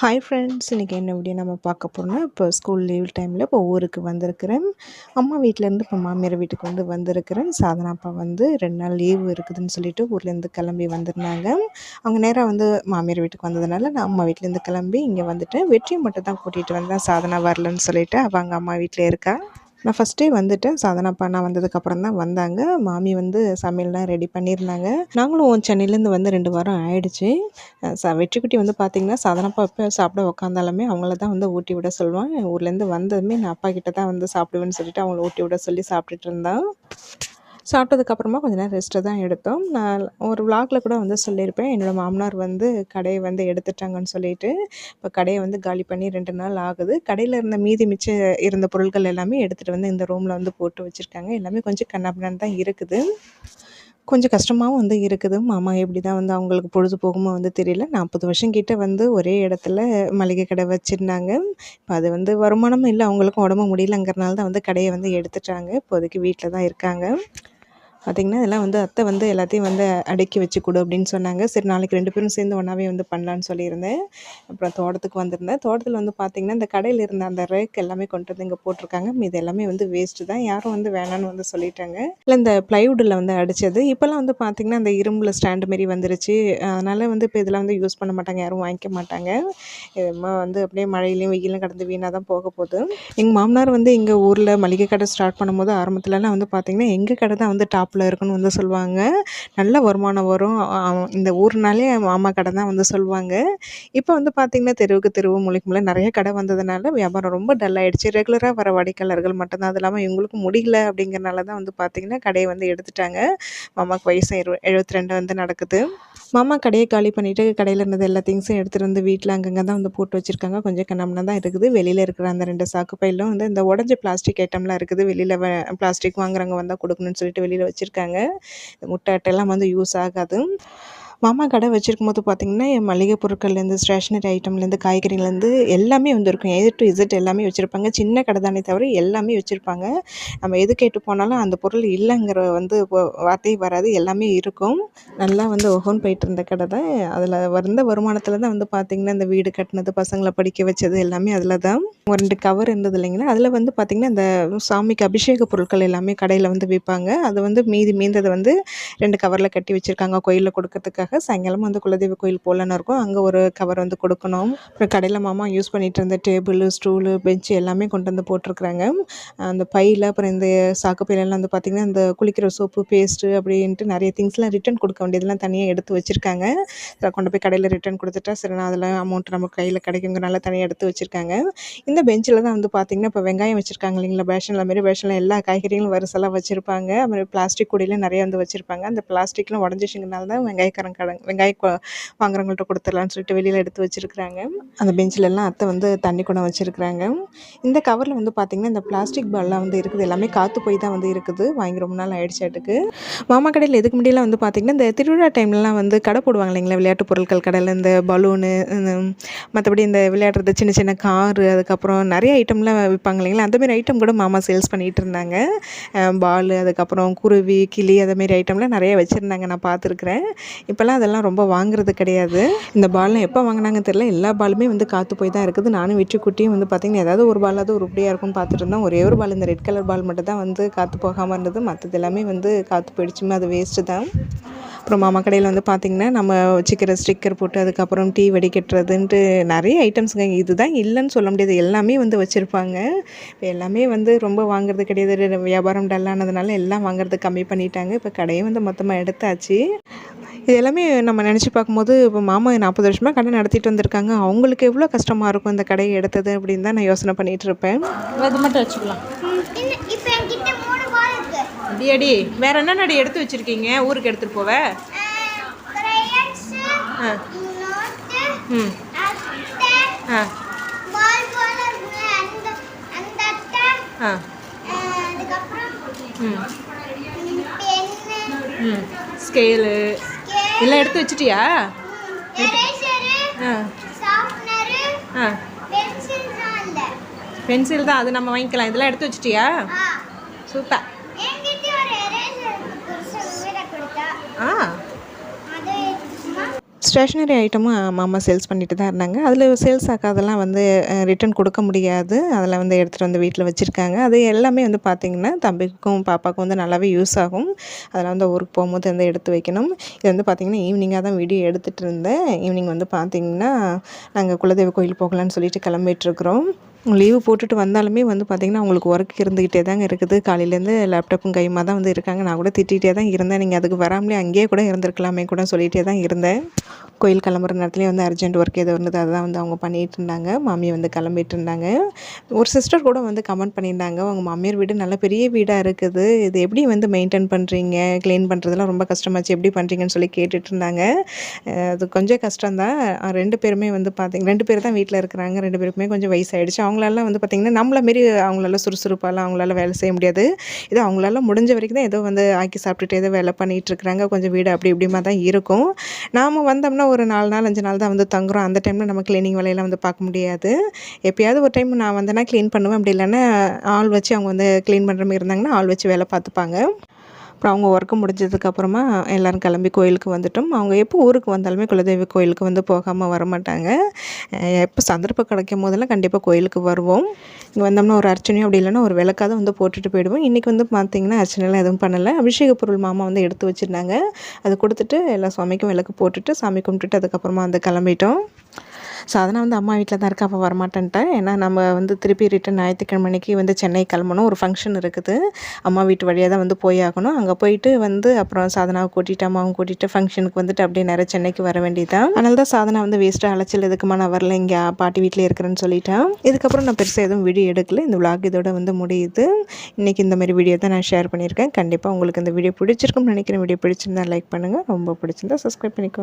Hi friends இன்றைக்கி என்ன video நம்ம பார்க்க போகிறோம்னா இப்போ ஸ்கூல் லீவ் டைமில் இப்போ ஊருக்கு வந்திருக்கிறேன். அம்மா வீட்டிலேருந்து இப்போ மாமியார் வீட்டுக்கு வந்து வந்திருக்கிறேன். சாதனா அப்பா வந்து ரெண்டு நாள் லீவு இருக்குதுன்னு சொல்லிட்டு ஊர்லேருந்து கிளம்பி வந்திருந்தாங்க. அவங்க நேராக வந்து மாமியார் வீட்டுக்கு வந்ததுனால நான் அம்மா வீட்டிலேருந்து கிளம்பி இங்கே வந்துட்டேன். வெற்றியை மட்டும் தான் கூட்டிகிட்டு வந்தேன். சாதனா வரலன்னு சொல்லிட்டு அவங்க அம்மா வீட்டில் இருக்கா? நான் ஃபஸ்ட்டே வந்துட்டேன். சாதனாப்பா நான் வந்ததுக்கப்புறம் தான் வந்தாங்க. மாமி வந்து சமையல்லாம் ரெடி பண்ணியிருந்தாங்க. நாங்களும் சென்னையிலேருந்து வந்து ரெண்டு வாரம் ஆயிடுச்சு. ச வெற்றிக்குட்டி வந்து பார்த்திங்கன்னா சாதனப்பா எப்போ சாப்பிட உக்காந்தாலுமே அவங்கள தான் வந்து ஊட்டி விட சொல்லுவான். ஊர்லேருந்து வந்ததுமே நான் அப்பா கிட்ட தான் வந்து சாப்பிடுவேன்னு சொல்லிட்டு அவங்கள ஊட்டி விட சொல்லி சாப்பிட்டுட்டு இருந்தான். சாப்பிட்டதுக்கப்புறமா கொஞ்ச நேரம் ரெஸ்ட்டு தான் எடுத்தோம். நான் ஒரு விலாகில் கூட வந்து சொல்லியிருப்பேன். என்னோடய மாமனார் வந்து கடையை வந்து எடுத்துட்டாங்கன்னு சொல்லிட்டு இப்போ கடையை வந்து காலி பண்ணி ரெண்டு நாள் ஆகுது. கடையில் இருந்த மீதி மிச்சம் இருந்த பொருட்கள் எல்லாமே எடுத்துகிட்டு வந்து இந்த ரூமில் வந்து போட்டு வச்சுருக்காங்க. எல்லாமே கொஞ்சம் கண்ணாபின்னு தான் இருக்குது. கொஞ்சம் கஷ்டமாகவும் வந்து இருக்குது. மாமா எப்படி தான் வந்து அவங்களுக்கு பொழுது போகுமோ வந்து தெரியல. நாற்பது வருஷம் கிட்டே வந்து ஒரே இடத்துல மளிகை கடை வச்சுருந்தாங்க. இப்போ அது வந்து வருமானமும் இல்லை அவங்களுக்கும் உடம்பு முடியலங்கிறனால தான் வந்து கடையை வந்து எடுத்துட்டாங்க. இப்போதைக்கு வீட்டில் தான் இருக்காங்க. பார்த்திங்கன்னா இதெல்லாம் வந்து அத்தை வந்து எல்லாத்தையும் வந்து அடுக்கி வச்சு கொடு அப்படின்னு சொன்னாங்க. சரி நாளைக்கு ரெண்டு பேரும் சேர்ந்து ஒன்றாவே வந்து பண்ணலான்னு சொல்லியிருந்தேன். அப்புறம் தோட்டத்துக்கு வந்திருந்தேன். தோட்டத்தில் வந்து பார்த்திங்கன்னா இந்த கடையில் இருந்த அந்த ரேக் எல்லாமே கொண்டு வந்து இங்கே போட்டிருக்காங்க. இது எல்லாமே வந்து வேஸ்ட்டு தான். யாரும் வந்து வேணான்னு வந்து சொல்லிட்டாங்க. இல்லை இந்த ப்ளைவுட்டில் வந்து அடித்தது இப்போல்லாம் வந்து பார்த்திங்கன்னா அந்த இரும்பில் ஸ்டாண்டு மாரி வந்துருச்சு. அதனால் வந்து இப்போ இதெல்லாம் வந்து யூஸ் பண்ண மாட்டாங்க. யாரும் வாங்கிக்க மாட்டாங்க. வந்து அப்படியே மழையிலையும் வெயிலும் கடந்து வீணாக தான் போக போகுது. எங்கள் மாமனார் வந்து எங்கள் ஊரில் மளிகை கடை ஸ்டார்ட் பண்ணும்போது ஆரம்பத்துலலாம் வந்து பார்த்திங்கன்னா எங்கள் கடை தான் வந்து டாப் டாப்பில் இருக்குன்னு வந்து சொல்லுவாங்க. நல்ல வருமானம் வரும். இந்த ஊர்னாலே மாமா கடை தான் வந்து சொல்லுவாங்க. இப்போ வந்து பார்த்திங்கன்னா தெருவுக்கு தெருவு மூலைக்கு நிறைய கடை வந்ததுனால வியாபாரம் ரொம்ப டல் ஆகிடுச்சு ரெகுலராக வர வாடிக்கையாளர்கள் மட்டும்தான். அது இல்லாமல் இவங்களுக்கு முடியல அப்படிங்கிறனால தான் வந்து பார்த்திங்கன்னா கடையை வந்து எடுத்துட்டாங்க. மாமாவுக்கு வயசு இரு எழுபத்தி ரெண்டு வந்து நடக்குது. மாமா கடையை காலி பண்ணிவிட்டு கடையில் இருந்தது எல்லா திங்ஸும் எடுத்துகிட்டு வந்து வீட்டில் அங்கங்கே தான் வந்து போட்டு வச்சுருக்காங்க. கொஞ்சம் கண்ணம்னா தான் இருக்குது. வெளியில் இருக்கிற அந்த ரெண்டு சாக்கு பையிலும் வந்து இந்த உடஞ்ச பிளாஸ்டிக் ஐட்டம்லாம் இருக்குது. வெளியில் பிளாஸ்டிக் வாங்குறவங்க வந்தால் கொடுக்கணும்னு சொல்லிட்டு வெளியில் வச்சுருக்காங்க. முட்டை அட்டையெல்லாம் வந்து யூஸ் ஆகாது. மாமா கடை வச்சுருக்கும் போது பார்த்திங்கன்னா மளிகை பொருட்கள்லேருந்து ஸ்டேஷ்னரி ஐட்டம்லேருந்து காய்கறிலேருந்து எல்லாமே வந்துருக்கும். ஏ டு இசட் எல்லாமே வச்சுருப்பாங்க. சின்ன கடை தானே தவிர எல்லாமே வச்சுருப்பாங்க. நம்ம எது கேட்டு போனாலும் அந்த பொருள் இல்லைங்கிற வந்து வார்த்தையும் வார்த்தையே வராது. எல்லாமே இருக்கும். நல்லா வந்து ஒஹோன் போயிட்டு இருந்த கடை தான். அதில் வந்த வருமானத்தில் தான் வந்து பார்த்திங்கன்னா இந்த வீடு கட்டினது பசங்களை படிக்க வச்சது எல்லாமே அதில் தான். ஒரு ரெண்டு கவர் இருந்தது இல்லைங்களா? அதில் வந்து பார்த்திங்கன்னா இந்த சாமிக்கு அபிஷேக பொருட்கள் எல்லாமே கடையில் வந்து விற்பாங்க அது வந்து மீதி மீந்ததை வந்து ரெண்டு கவரில் கட்டி வச்சுருக்காங்க. கோயிலில் அதுக்காக சாயங்காலம் வந்து குலதெய்வ கோயில் போகலான்னு இருக்கும். அங்கே ஒரு கவர் வந்து கொடுக்கணும். அப்புறம் கடையில் மாமா யூஸ் பண்ணிகிட்டு இருந்த டேபிள் ஸ்டூலு பெஞ்சு எல்லாமே கொண்டு வந்து போட்டிருக்கிறாங்க. அந்த பையில் அப்புறம் இந்த சாக்கு பையிலெல்லாம் வந்து பார்த்திங்கன்னா இந்த குளிக்கிற சோப்பு பேஸ்ட்டு அப்படின்ட்டு நிறைய திங்ஸ்லாம் ரிட்டர்ன் கொடுக்க வேண்டியதெல்லாம் தனியாக எடுத்து வச்சுருக்காங்க. கொண்டு போய் கடையில் ரிட்டர்ன் கொடுத்துட்டா சரி நான் அதில் அமௌண்ட் நம்ம கையில் கிடைக்குங்கிறனால தனியாக எடுத்து வச்சுருக்காங்க. இந்த பெஞ்சில் தான் வந்து பார்த்திங்கன்னா இப்போ வெங்காயம் வச்சுருக்காங்க இல்லைங்களா பேஷனில் மாரி பேஷனில் எல்லா காய்கறிகளும் வரிசெல்லாம் வச்சுருப்பாங்க. அப்புறம் பிளாஸ்டிக் கூடையில நிறைய வந்து வச்சுருப்பாங்க. அந்த பிளாஸ்டிக்லாம் உடஞ்சிச்சிங்கனால தான் வெங்காயக்காரங்க வெங்காயம் கடை வெங்காயம் வாங்குறவங்கள்ட்ட கொடுத்துடலான்னு சொல்லிட்டு வெளியில் எடுத்து வச்சுருக்குறாங்க. அந்த பெஞ்சில் எல்லாம் அத்தை வந்து தண்ணி குடம் வச்சுருக்குறாங்க. இந்த கவரில் வந்து பார்த்திங்கன்னா இந்த பிளாஸ்டிக் பால்லாம் வந்து இருக்குது. எல்லாமே காற்று போய் தான் வந்து இருக்குது. வாங்கி ரொம்ப நாள் ஆயிடுச்சாட்டுக்கு மாமா கடையில் எதுக்கு முன்னாடியெல்லாம் வந்து பார்த்திங்கன்னா இந்த திருவிழா டைம்லலாம் வந்து கடை போடுவாங்க இல்லைங்களா? விளையாட்டு பொருட்கள் கடையில் இந்த பலூனு மற்றபடி இந்த விளையாடுறது சின்ன சின்ன காரு அதுக்கப்புறம் நிறைய ஐட்டம்லாம் விற்பாங்க இல்லைங்களா? அந்தமாரி ஐட்டம் கூட மாமா சேல்ஸ் பண்ணிகிட்டு இருந்தாங்க. பால் அதுக்கப்புறம் குருவி கிளி அது ஐட்டம்லாம் நிறைய வச்சுருந்தாங்க. நான் பார்த்துருக்குறேன். இப்போ இப்போல்லாம் அதெல்லாம் ரொம்ப வாங்குறது கிடையாது. இந்த பால்லாம் எப்போ வாங்கினாங்கன்னு தெரியல. எல்லா பாலுமே வந்து காற்று போய் தான் இருக்குது. நானும் வெற்றி குட்டியும் வந்து பார்த்திங்கன்னா ஏதாவது ஒரு பாலாவது உருப்படியாக இருக்கும்னு பார்த்துட்டு இருந்தோம் ஒரே ஒரு பால் இந்த ரெட் கலர் பால் மட்டும் தான் வந்து காற்று போகாமல் இருந்தது. மற்றது எல்லாமே வந்து காற்று போயிடுச்சுமே அது வேஸ்ட்டு தான். அப்புறம் மாமா கடையில் வந்து பார்த்திங்கன்னா நம்ம வச்சுக்கிற ஸ்டிக்கர் போட்டு அதுக்கப்புறம் டீ வெடிக்கட்டுறதுன்ட்டு நிறைய ஐட்டம்ஸுங்க. இதுதான் இல்லைன்னு சொல்ல முடியாது. எல்லாமே வந்து வச்சுருப்பாங்க. இப்போ எல்லாமே வந்து ரொம்ப வாங்குறது கிடையாது. வியாபாரம் டல்லானதுனால எல்லாம் வாங்குறது கம்மி பண்ணிட்டாங்க. இப்போ கடையை வந்து மொத்தமாக எடுத்தாச்சு. இது எல்லாமே நம்ம நினச்சி பார்க்கும்போது இப்போ மாமா நாற்பது வருஷமாக கடை நடத்திட்டு வந்திருக்காங்க. அவங்களுக்கு எவ்வளோ கஷ்டமாக இருக்கும் இந்த கடையை எடுத்தது அப்படின்னு தான் நான் யோசனை பண்ணிகிட்டு இருப்பேன். அது மட்டும் வச்சுக்கலாம். இப்போ என்கிட்ட மூணு பால் இருக்கு. அடி வேற என்னடி எடுத்து வச்சிருக்கீங்க? ஊருக்கு எடுத்துட்டு போவ? கிரையன்ஸ் ஆ நோட்டு ம். ஆ. ஆ. ம். ஸ்கேலு. எல்லாம் எடுத்து வச்சிட்டியா? ஆ. ஆ. பென்சில் தான் அது நம்ம வாங்கிக்கலாம். இதெல்லாம் எடுத்து வச்சிட்டியா? சூப்பர். ஆ. ஸ்டேஷ்னரி ஐட்டமும் மாமா சேல்ஸ் பண்ணிட்டு தான் இருந்தாங்க. அதில் சேல்ஸ் ஆக்காதெல்லாம் வந்து ரிட்டன் கொடுக்க முடியாது. அதெல்லாம் வந்து எடுத்துகிட்டு வந்து வீட்டில் வச்சுருக்காங்க. அது எல்லாமே வந்து பார்த்திங்கன்னா தம்பிக்கும் பாப்பாவுக்கும் வந்து நல்லாவே யூஸ் ஆகும். அதெல்லாம் வந்து ஊருக்கு போகும்போது வந்து எடுத்து வைக்கணும். இது வந்து பார்த்திங்கன்னா ஈவினிங்காக தான் வீடியோ எடுத்துகிட்டு இருந்தேன். ஈவினிங் வந்து பார்த்திங்கன்னா நாங்கள் குலதெய்வ கோயில் போகலான்னு சொல்லிட்டு கிளம்பிட்டுருக்குறோம் லீவு போட்டுட்டு வந்தாலுமே வந்து பார்த்திங்கன்னா அவங்களுக்கு ஒர்க் இருந்துக்கிட்டே தாங்க இருக்குது. காலையிலேருந்து லேப்டாப்பும் கையுமாக தான் வந்து இருக்காங்க. நான் கூட திட்டிகிட்டே தான் இருந்தேன். நீங்கள் அதுக்கு வராமலே அங்கேயே கூட இருந்திருக்கலாமே கூட சொல்லிகிட்டே தான் இருந்தேன். கோயில் கிளம்புற நேரத்துலேயே வந்து அர்ஜென்ட் ஒர்க் ஏதோ இருந்தது. அதுதான் வந்து அவங்க பண்ணிகிட்டு இருந்தாங்க. மாமி வந்து கிளம்பிட்டு இருந்தாங்க. ஒரு சிஸ்டர் கூட வந்து கமெண்ட் பண்ணியிருந்தாங்க. உங்கள் மாமியார் வீடு நல்ல பெரிய வீடாக இருக்குது. இது எப்படி வந்து மெயின்டைன் பண்ணுறீங்க க்ளீன் பண்ணுறதுலாம் ரொம்ப கஷ்டமாச்சு. எப்படி பண்ணுறீங்கன்னு சொல்லி கேட்டுட்டு இருந்தாங்க. அது கொஞ்சம் கஷ்டம்தான். தான் ரெண்டு பேருமே வந்து பார்த்திங்க ரெண்டு பேர் தான் வீட்டில் இருக்கிறாங்க. ரெண்டு பேருக்குமே கொஞ்சம் வயசாயிடுச்சு. அவங்களால வந்து பார்த்திங்கன்னா நம்மள மாரி அவங்களால சுறுசுறுப்பாலாம் அவங்களால வேலை செய்ய முடியாது. இது அவங்களால முடிஞ்ச வரைக்கும் தான் ஏதோ வந்து ஆக்கி சாப்பிட்டுட்டு ஏதோ வேலை பண்ணிகிட்ருக்குறாங்க கொஞ்சம் வீடு அப்படி இப்படிமா தான் இருக்கும். நாம் வந்தோம்னா ஒரு நாலு நாள் அஞ்சு நாள் தான் வந்து தங்குறோம். அந்த டைமில் நம்ம க்ளீனிங் வேலையெல்லாம் வந்து பார்க்க முடியாது. எப்பயாவது ஒரு டைம் நான் வந்தேன்னா க்ளீன் பண்ணுவேன். அப்படி இல்லைன்னா ஆள் வச்சு அவங்க வந்து க்ளீன் பண்ணுற மாதிரி இருந்தாங்கன்னா ஆள் வச்சு வேலை பார்த்துப்பாங்க. அப்புறம் அவங்க ஒர்க்கு முடிஞ்சதுக்கப்புறமா எல்லோரும் கிளம்பி கோயிலுக்கு வந்துட்டோம். அவங்க எப்போ ஊருக்கு வந்தாலுமே குலதெய்வ கோயிலுக்கு வந்து போகாமல் வரமாட்டாங்க. எப்போ சந்தர்ப்பம் கிடைக்கும் போதெல்லாம் கண்டிப்பாக கோயிலுக்கு வருவோம். இங்கே வந்தோம்னா ஒரு அர்ச்சனையும் அப்படி இல்லைன்னா ஒரு விளக்காவது வந்து போட்டுட்டு போயிடுவோம். இன்றைக்கி வந்து பார்த்திங்கன்னா அர்ச்சனைலாம் எதுவும் பண்ணலை. அபிஷேக பொருள் மாமா வந்து எடுத்து வச்சுருந்தாங்க. அது கொடுத்துட்டு எல்லா சுவாமிக்கும் விளக்கு போட்டுட்டு சாமி கும்பிட்டுட்டு அதுக்கப்புறமா வந்து கிளம்பிட்டோம். சாதனா வந்து அம்மா வீட்டில் தான் இருக்கா அப்போ வரமாட்டேன்ட்டேன். ஏன்னா நம்ம வந்து திருப்பி ரிட்டன் ஞாயிற்றுக்கிழமைக்கு வந்து சென்னை கிளம்பணும். ஒரு ஃபங்க்ஷன் இருக்குது. அம்மா வீட்டு வழியாக தான் வந்து போய் ஆகணும். அங்கே போயிட்டு வந்து அப்புறம் சாதனாவை கூட்டிகிட்டு அம்மாவும் கூட்டிகிட்டு ஃபங்க்ஷனுக்கு வந்துட்டு அப்படியே நேராக சென்னைக்கு வர வேண்டியதான் அதனால தான் சாதனா வந்து வேஸ்ட்டாக அலைச்சல் எதுக்குமா நான் வரல இங்கே பாட்டி வீட்டிலே இருக்கிறேன்னு சொல்லிட்டேன். இதுக்கப்புறம் நான் பெருசாக எதுவும் வீடியோ எடுக்கல. இந்த விளாக் இதோட வந்து முடியுது. இன்றைக்கி இந்த மாதிரி வீடியோ தான் நான் ஷேர் பண்ணியிருக்கேன். கண்டிப்பாக உங்களுக்கு இந்த வீடியோ பிடிச்சிருக்கும்னு நினைக்கிறேன். வீடியோ பிடிச்சிருந்தா லைக் பண்ணுங்கள் ரொம்ப பிடிச்சிருந்தா சப்ஸ்கிரைப் பண்ணிக்கோங்க.